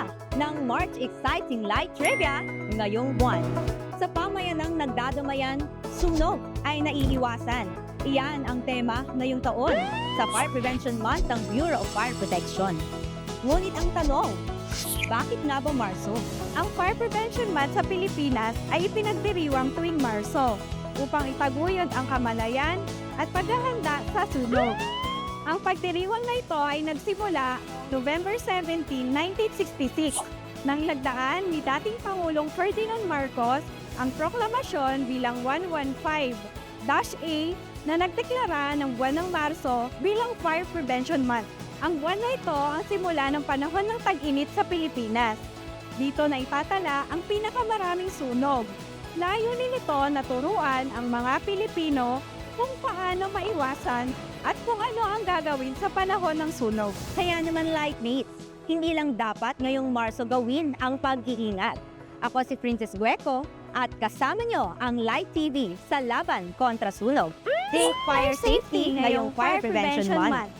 na ng March Exciting Light Trivia ngayong buwan. Sa pamayanang nagdadamayan, sunog ay naiiwasan. Iyan ang tema ngayong taon sa Fire Prevention Month ng Bureau of Fire Protection. Ngunit ang tanong, bakit nga ba Marso? Ang Fire Prevention Month sa Pilipinas ay ipinagdiriwang tuwing Marso upang itaguyod ang kamalayan at paghahanda sa sunog. Ang pagdiriwang na ito ay nagsimula November 17, 1966 nang lagdaan ni dating Pangulong Ferdinand Marcos ang proklamasyon bilang 115-A na nagdeklara ng buwan ng Marso bilang Fire Prevention Month. Ang buwan na ito ang simula ng panahon ng tag-init sa Pilipinas. Dito na itatala ang pinakamaraming sunog. Layunin nito na turuan ang mga Pilipino kung paano maiwasan at kung ano ang gagawin sa panahon ng sunog. Kaya naman lightmates, hindi lang dapat ngayong Marso gawin ang pag-iingat. Ako si Princess Gueco at kasama nyo ang Light TV sa laban kontra sunog. Think Fire Safety ngayong Fire Prevention Month.